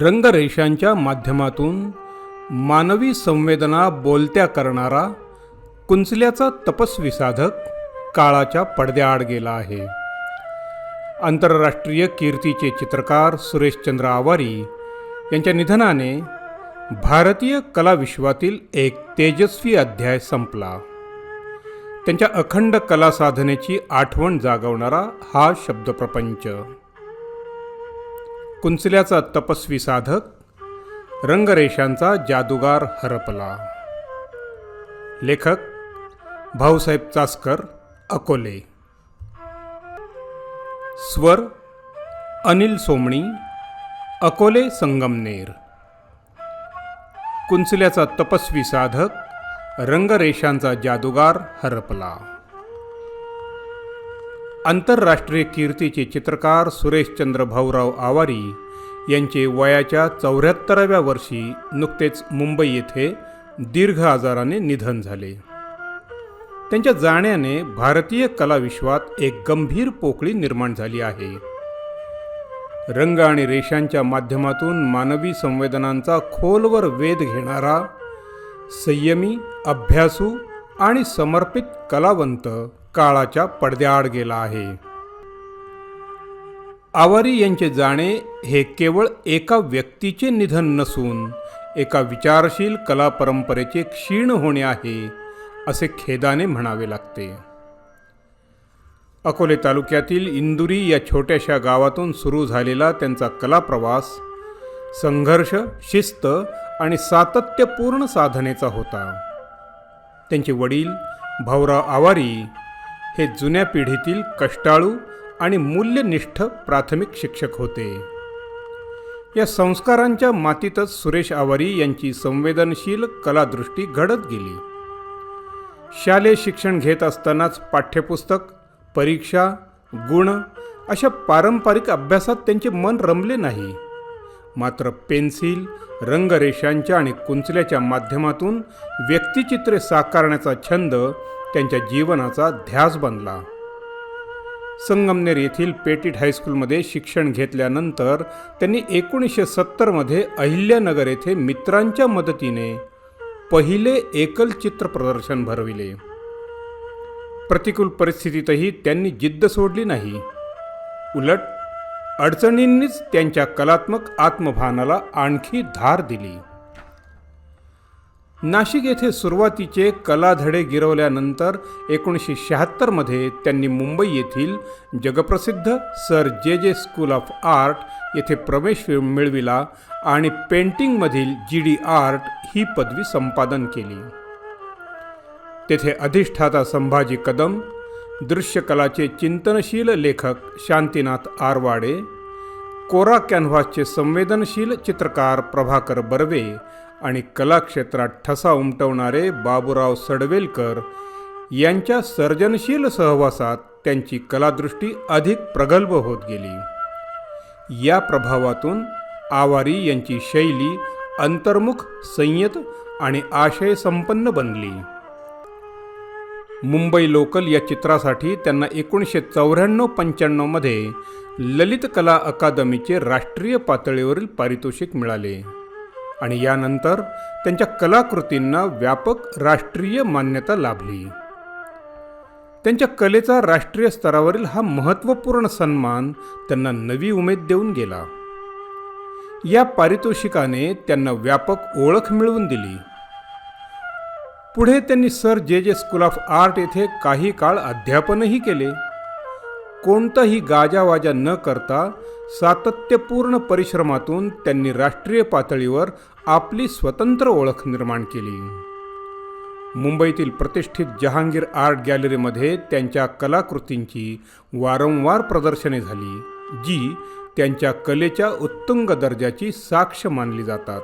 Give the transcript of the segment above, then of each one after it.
रंगरेषांच्या माध्यमातून मानवी संवेदना बोलत्या करणारा कुंचल्याचा तपस्वी साधक काळाच्या पडद्याआड गेला आहे. आंतरराष्ट्रीय कीर्तीचे चित्रकार सुरेशचंद्र आवारी यांच्या निधनाने भारतीय कलाविश्वातील एक तेजस्वी अध्याय संपला. त्यांच्या अखंड कला साधनेची आठवण जागवणारा हा शब्दप्रपंच. कुंचल्याचा तपस्वी साधक रंगरेषांचा जादूगार हरपला. लेखक भाऊसाहेब चासकर अकोले. स्वर अनिल सोमणी अकोले संगमनेर. कुंचल्याचा तपस्वी साधक रंगरेषांचा जादूगार हरपला. आंतरराष्ट्रीय कीर्तीचे चित्रकार सुरेशचंद्र भाऊराव आवारी यांचे वयाच्या चौऱ्याहत्तराव्या वर्षी नुकतेच मुंबई येथे दीर्घ आजाराने निधन झाले. त्यांच्या जाण्याने भारतीय कलाविश्वात एक गंभीर पोकळी निर्माण झाली आहे. रंग आणि रेषांच्या माध्यमातून मानवी संवेदनांचा खोलवर वेध घेणारा संयमी अभ्यासू आणि समर्पित कलावंत काळाच्या पडद्याआड गेला आहे. आवारी यांचे जाणे हे केवळ एका व्यक्तीचे निधन नसून एका विचारशील कला परंपरेचे क्षीण होणे आहे असे खेदाने म्हणावे लागते. अकोले तालुक्यातील इंदुरी या छोट्याशा गावातून सुरू झालेला त्यांचा कलाप्रवास संघर्ष शिस्त आणि सातत्यपूर्ण साधनेचा होता. त्यांचे वडील भाऊराव आवारी हे जुन्या पिढीतील कष्टाळू आणि मूल्यनिष्ठ प्राथमिक शिक्षक होते. या संस्कारांच्या मातीतच सुरेश आवारी यांची संवेदनशील कलादृष्टी घडत गेली. शालेय शिक्षण घेत असतानाच पाठ्यपुस्तक परीक्षा गुण अशा पारंपरिक अभ्यासात त्यांचे मन रमले नाही. मात्र पेन्सिल रंगरेषांच्या आणि कुंचल्याच्या माध्यमातून व्यक्तिचित्रे साकारण्याचा छंद त्यांच्या जीवनाचा ध्यास बनला. संगमनेर येथील पेटिट हायस्कूलमध्ये शिक्षण घेतल्यानंतर त्यांनी एकोणीसशे सत्तरमध्ये अहिल्यानगर येथे मित्रांच्या मदतीने पहिले एकल चित्र प्रदर्शन भरविले. प्रतिकूल परिस्थितीतही त्यांनी जिद्द सोडली नाही. उलट अडचणींनीच त्यांच्या कलात्मक आत्मभानाला आणखी धार दिली. नाशिक येथे सुरुवातीचे कलाधडे गिरवल्यानंतर एकोणीसशे शहात्तरमध्ये त्यांनी मुंबई येथील जगप्रसिद्ध सर जे जे स्कूल ऑफ आर्ट येथे प्रवेश मिळविला आणि पेंटिंगमधील जी डी आर्ट ही पदवी संपादन केली. तेथे अधिष्ठाता संभाजी कदम दृश्यकलाचे चिंतनशील लेखक शांतीनाथ आरवाडे कोरा कॅनव्हासचे संवेदनशील चित्रकार प्रभाकर बर्वे आणि कलाक्षेत्रात ठसा उमटवणारे बाबूराव सडवेलकर यांच्या सर्जनशील सहवासात त्यांची कलादृष्टी अधिक प्रगल्भ होत गेली. या प्रभावातून आवारी यांची शैली अंतर्मुख संयत आणि आशयसंपन्न बनली. मुंबई लोकल या चित्रासाठी त्यांना एकोणीसशे चौऱ्याण्णव पंच्याण्णवमध्ये ललित कला अकादमीचे राष्ट्रीय पातळीवरील पारितोषिक मिळाले. आणि यानंतर त्यांच्या कलाकृतींना व्यापक राष्ट्रीय मान्यता लाभली. त्यांच्या कलेचा राष्ट्रीय स्तरावरील हा महत्त्वपूर्ण सन्मान त्यांना नवी उमेद देऊन गेला. या पारितोषिकाने त्यांना व्यापक ओळख मिळवून दिली. पुढे त्यांनी सर जे जे स्कूल ऑफ आर्ट येथे काही काळ अध्यापनही केले. कोणताही गाजावाजा न करता सातत्यपूर्ण परिश्रमातून त्यांनी राष्ट्रीय पातळीवर आपली स्वतंत्र ओळख निर्माण केली. मुंबईतील प्रतिष्ठित जहांगीर आर्ट गॅलरीमध्ये त्यांच्या कलाकृतींची वारंवार प्रदर्शने झाली जी त्यांच्या कलेच्या उत्तुंग दर्जाची साक्ष मानली जातात.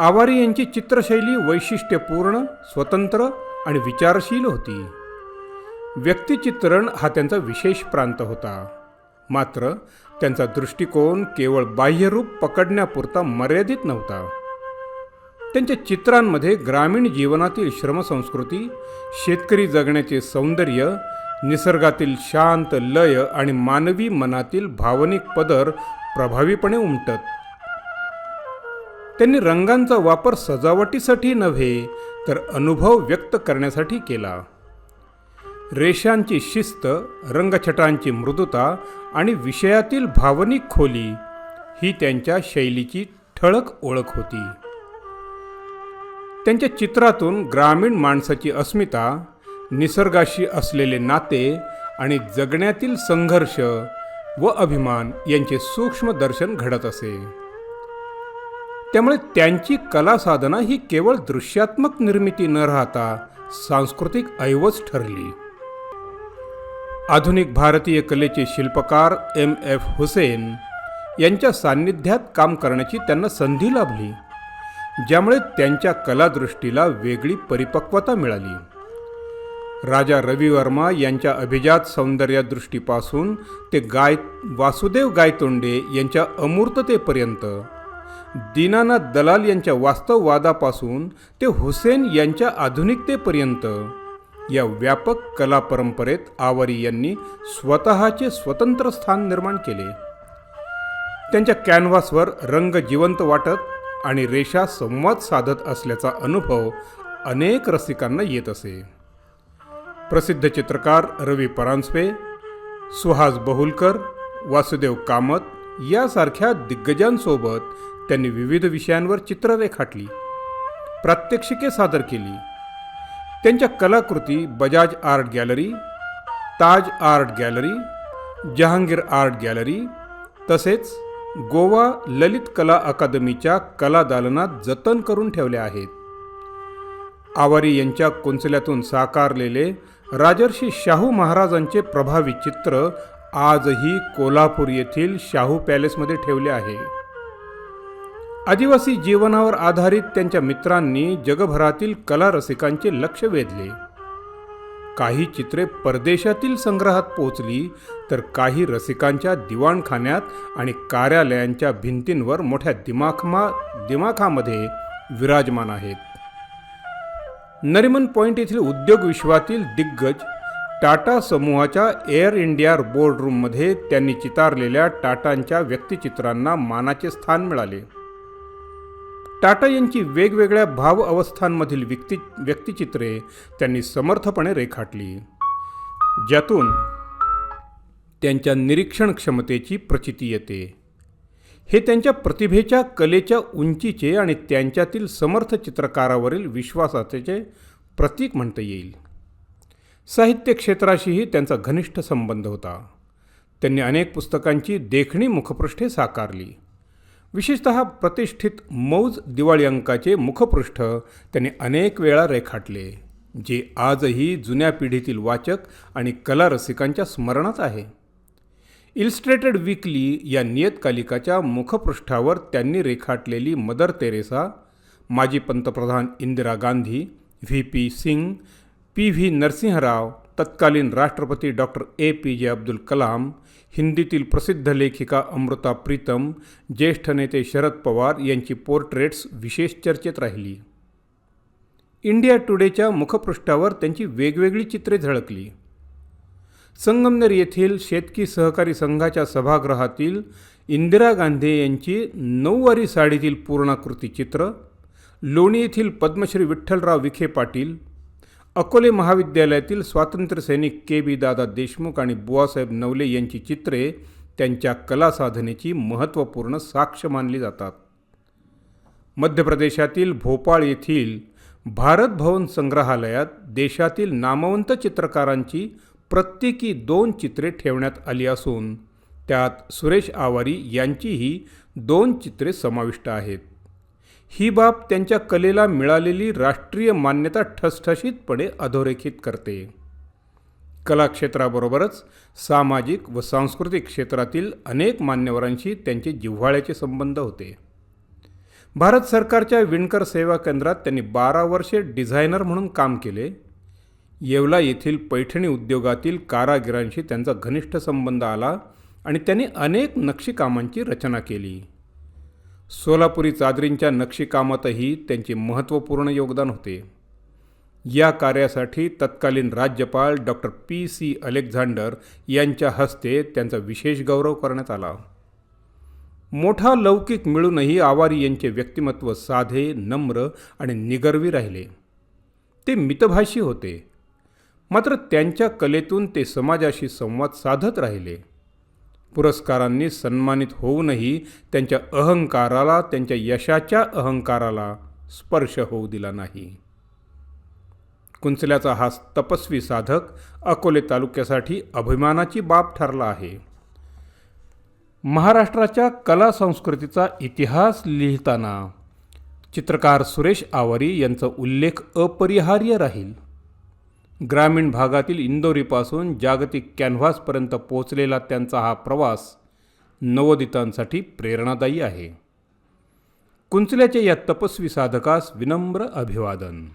आवारी यांची चित्रशैली वैशिष्ट्यपूर्ण स्वतंत्र आणि विचारशील होती. व्यक्तिचित्रण हा त्यांचा विशेष प्रांत होता. मात्र त्यांचा दृष्टिकोन केवळ बाह्यरूप पकडण्यापुरता मर्यादित नव्हता. त्यांच्या चित्रांमध्ये ग्रामीण जीवनातील श्रमसंस्कृती शेतकरी जगण्याचे सौंदर्य निसर्गातील शांत लय आणि मानवी मनातील भावनिक पदर प्रभावीपणे उमटत. त्यांनी रंगांचा वापर सजावटीसाठी नव्हे तर अनुभव व्यक्त करण्यासाठी केला. रेषांची शिस्त रंगछटांची मृदुता आणि विषयातील भावनिक खोली ही त्यांच्या शैलीची ठळक ओळख होती. त्यांच्या चित्रातून ग्रामीण माणसाची अस्मिता निसर्गाशी असलेले नाते आणि जगण्यातील संघर्ष व अभिमान यांचे सूक्ष्म दर्शन घडत असे. त्यामुळे त्यांची कला साधना ही केवळ दृश्यात्मक निर्मिती न राहता सांस्कृतिक ऐवज ठरली. आधुनिक भारतीय कलेचे शिल्पकार एम एफ हुसेन यांच्या सान्निध्यात काम करण्याची त्यांना संधी लाभली ज्यामुळे त्यांच्या कलादृष्टीला वेगळी परिपक्वता मिळाली. राजा रवी वर्मा यांच्या अभिजात सौंदर्यदृष्टीपासून ते गाय वासुदेव गायतोंडे यांच्या अमूर्ततेपर्यंत दीनानाथ दलाल यांच्या वास्तववादापासून ते हुसेन यांच्या आधुनिकतेपर्यंत या व्यापक कला परंपरेत आवारी यांनी स्वतःचे स्वतंत्र स्थान निर्माण केले. त्यांच्या कॅनव्हासवर रंग जिवंत वाटत आणि रेषा संवाद साधत असल्याचा अनुभव अनेक रसिकांना येत असे. प्रसिद्ध चित्रकार रवी परांजपे सुहास बहुलकर वासुदेव कामत यासारख्या दिग्गजांसोबत त्यांनी विविध विषयांवर चित्र रेखाटली प्रात्यक्षिके सादर केली. त्यांच्या कलाकृती Bajaj art gallery Taj art gallery Jehangir art gallery तसेच गोवा ललित कला अकादमीच्या कला दालनात जतन करून ठेवल्या आहेत. आवारी यांच्या कोंचल्यातून साकारलेले राजर्षी शाहू महाराजांचे प्रभावी चित्र आजही कोल्हापूर येथील शाहू पॅलेसमध्ये ठेवले आहे. आदिवासी जीवनावर आधारित त्यांच्या मित्रांनी जगभरातील कला रसिकांचे लक्ष वेधले. काही चित्रे परदेशातील संग्रहात पोहोचली तर काही रसिकांच्या दिवाणखान्यात आणि कार्यालयांच्या भिंतींवर मोठ्या दिमाखमा दिमाखामध्ये विराजमान आहेत. नरिमन पॉइंट येथील उद्योग विश्वातील दिग्गज टाटा समूहाच्या एअर इंडिया बोर्डरूममध्ये त्यांनी चितारलेल्या टाटांच्या व्यक्तिचित्रांना मानाचे स्थान मिळाले. टाटा यांची वेगवेगळ्या भाव अवस्थांमधील व्यक्ती व्यक्तिचित्रे त्यांनी समर्थपणे रेखाटली ज्यातून त्यांच्या निरीक्षण क्षमतेची प्रचिती येते. हे त्यांच्या प्रतिभेच्या कलेच्या उंचीचे आणि त्यांच्यातील समर्थ चित्रकारावरील विश्वासाचे प्रतीक म्हणता येईल. साहित्य क्षेत्राशीही त्यांचा घनिष्ठ संबंध होता. त्यांनी अनेक पुस्तकांची देखणी मुखपृष्ठे साकारली. विशेषत प्रतिष्ठित मौज दिवाळी अंकाचे मुखपृष्ठ त्यांनी अनेक वेळा रेखाटले जे आजही जुन्या पिढीतील वाचक आणि कला रसिकांच्या स्मरणात आहे. इलस्ट्रेटेड वीकली या नियतकालिकाच्या मुखपृष्ठावर त्यांनी रेखाटलेली मदर तेरेसा माजी पंतप्रधान Indira Gandhi V P Singh P V Narasimha Rao तत्कालीन राष्ट्रपती डॉक्टर ए पी जे अब्दुल कलाम हिंदीतील प्रसिद्ध लेखिका अमृता प्रीतम ज्येष्ठ नेते शरद पवार यांची पोर्ट्रेट्स विशेष चर्चेत राहिली. इंडिया टुडेच्या मुखपृष्ठावर त्यांची वेगवेगळी चित्रे झळकली. संगमनेर येथील शेतकी सहकारी संघाच्या सभागृहातील इंदिरा गांधी यांची नऊवारी साडीतील पूर्णाकृती चित्र लोणी येथील पद्मश्री विठ्ठलराव विखे पाटील अकोले महाविद्यालयातील स्वातंत्र्यसैनिक के बी दादा देशमुख आणि बुवासाहेब नवले यांची चित्रे त्यांच्या कला साधनेची महत्त्वपूर्ण साक्ष मानली जातात. मध्य प्रदेशातील भोपाळ येथील भारत भवन संग्रहालयात देशातील नामवंत चित्रकारांची प्रत्येकी दोन चित्रे ठेवण्यात आली असून त्यात सुरेश आवारी यांचीही दोन चित्रे समाविष्ट आहेत. ही बाब त्यांच्या कलेला मिळालेली राष्ट्रीय मान्यता ठसठशीतपणे अधोरेखित करते. कलाक्षेत्राबरोबरच सामाजिक व सांस्कृतिक क्षेत्रातील अनेक मान्यवरांशी त्यांचे जिव्हाळ्याचे संबंध होते. भारत सरकारच्या विणकर सेवा केंद्रात त्यांनी बारा वर्षे डिझायनर म्हणून काम केले. येवला येथील पैठणी उद्योगातील कारागिरांशी त्यांचा घनिष्ठ संबंध आला आणि त्यांनी अनेक नक्षीकामांची रचना केली. सोलापुरी चादरींच्या नक्षीकामातही त्यांचे महत्त्वपूर्ण योगदान होते. या कार्यासाठी तत्कालीन राज्यपाल डॉक्टर पी. सी. अलेक्झांडर यांच्या हस्ते त्यांचा विशेष गौरव करण्यात आला. मोठा लौकिक मिळूनही आवारी यांचे व्यक्तिमत्व साधे नम्र आणि निगर्वी राहिले. ते मितभाषी होते. मात्र त्यांच्या कलेतून ते समाजाशी संवाद साधत राहिले. पुरस्कारांनी सन्मानित होऊनही त्यांच्या अहंकाराला त्यांच्या यशाच्या अहंकाराला स्पर्श होऊ दिला नाही. कुंचल्याचा हा तपस्वी साधक अकोले तालुक्यासाठी अभिमानाची बाब ठरला आहे. महाराष्ट्राच्या कला संस्कृतीचा इतिहास लिहिताना चित्रकार सुरेश आवारी यांचा उल्लेख अपरिहार्य राहील. ग्रामीण भागातील इंदोरीपासून जागतिक कॅनव्हासपर्यंत पोहोचलेला त्यांचा हा प्रवास नवोदितांसाठी प्रेरणादायी आहे. कुंचल्याच्या या तपस्वी साधकास विनम्र अभिवादन.